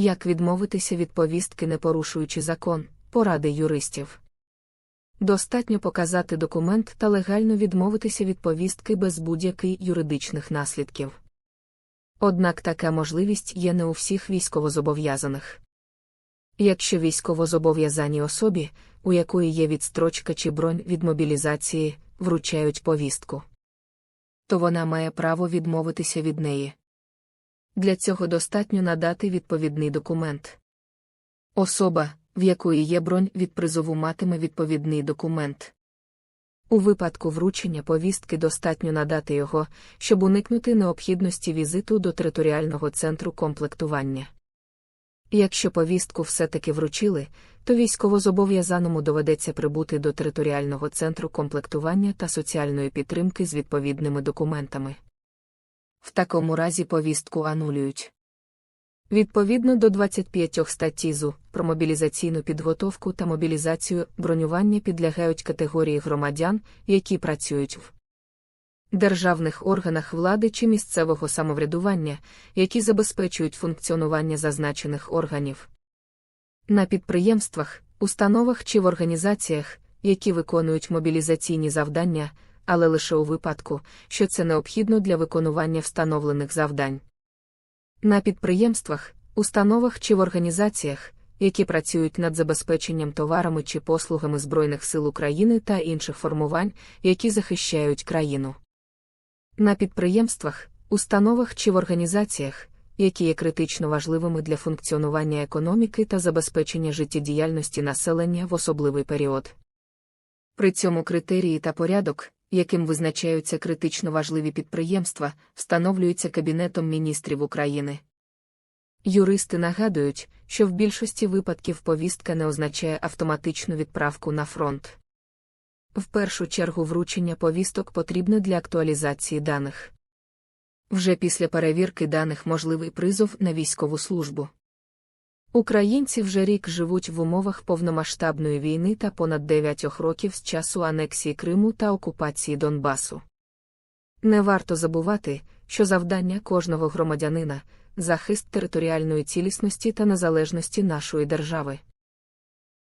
Як відмовитися від повістки, не порушуючи закон, поради юристів. Достатньо показати документ та легально відмовитися від повістки без будь-яких юридичних наслідків. Однак така можливість є не у всіх військовозобов'язаних. Якщо військовозобов'язаній особі, у якої є відстрочка чи бронь від мобілізації, вручають повістку, то вона має право відмовитися від неї. Для цього достатньо надати відповідний документ. Особа, в якої є бронь від призову, матиме відповідний документ. У випадку вручення повістки достатньо надати його, щоб уникнути необхідності візиту до територіального центру комплектування. Якщо повістку все-таки вручили, то військовозобов'язаному доведеться прибути до територіального центру комплектування та соціальної підтримки з відповідними документами. В такому разі повістку анулюють. Відповідно до 25 статті ЗУ про мобілізаційну підготовку та мобілізацію бронювання підлягають категорії громадян, які працюють в державних органах влади чи місцевого самоврядування, які забезпечують функціонування зазначених органів. На підприємствах, установах чи в організаціях, які виконують мобілізаційні завдання, але лише у випадку, що це необхідно для виконування встановлених завдань. На підприємствах, установах чи в організаціях, які працюють над забезпеченням товарами чи послугами Збройних сил України та інших формувань, які захищають країну. На підприємствах, установах чи в організаціях, які є критично важливими для функціонування економіки та забезпечення життєдіяльності населення в особливий період. При цьому критерії та порядок, яким визначаються критично важливі підприємства, встановлюються Кабінетом міністрів України. Юристи нагадують, що в більшості випадків повістка не означає автоматичну відправку на фронт. В першу чергу вручення повісток потрібне для актуалізації даних. Вже після перевірки даних можливий призов на військову службу. Українці вже рік живуть в умовах повномасштабної війни та понад 9 років з часу анексії Криму та окупації Донбасу. Не варто забувати, що завдання кожного громадянина захист територіальної цілісності та незалежності нашої держави.